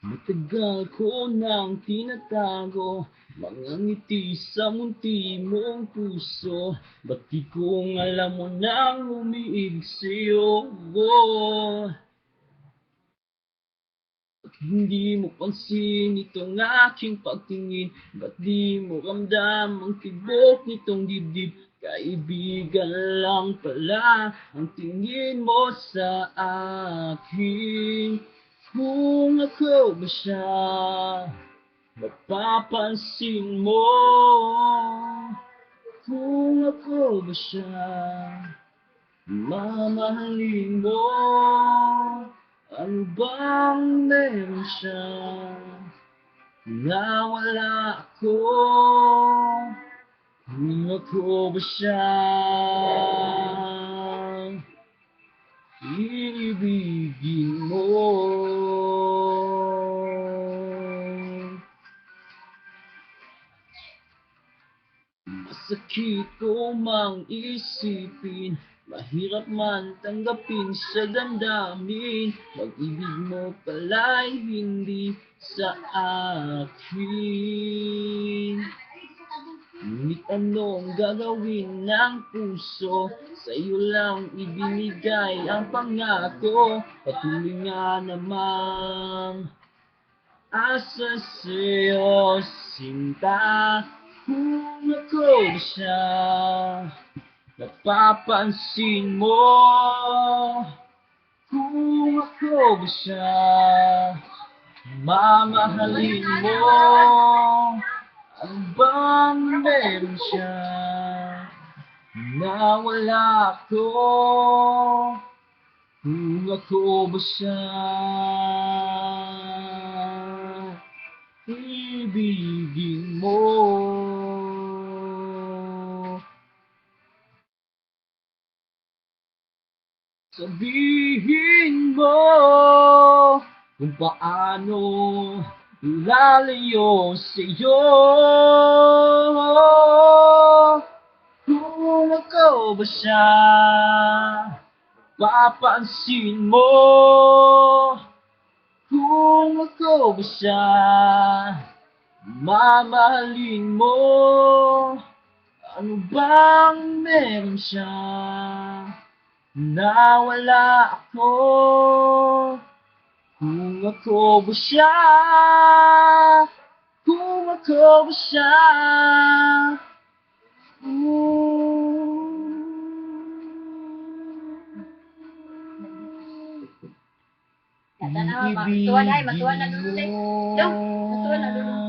Matagal ko nang tinatago Mga ngiti sa munti mong puso. Ba't di kong alam mo nang umiibig sa'yo? Ba't hindi mo pansin itong aking pagtingin Ba't di mo ramdam ang tibok nitong dibdib Kaibigan lang pala ang tingin mo sa akin kung ako ba siya, mapapansin mo. Kung ako ba siya, mamahalin mo. Ano bang meron siya, na wala ako. Kung ako ba siya, Ibigin mo. Masakit ko mang isipin Mahirap man tanggapin sa damdamin Pag-ibig mo pala'y hindi sa akin. Ngunit anong gagawin ng puso? Sa'yo lang ibinigay ang pangako. Patuloy nga namang Asa sa'yo sinta Kung ako siya Napapansin mo Kung ako ba siya? Mamahalin mo Ano bang meron siya Na wala ako. Kung ako ba siya Ibigin Sabihin mo kung paano lalayo sa'yo. Kung ako ba siya papansin mo? Kung ako ba siya mamahalin mo? Ano bang meron siya na wala ako Kung ako ba siya Kung ako ba siya Tanawa, matuwa na matuwa na lululay. Yo, matuwa na lululay.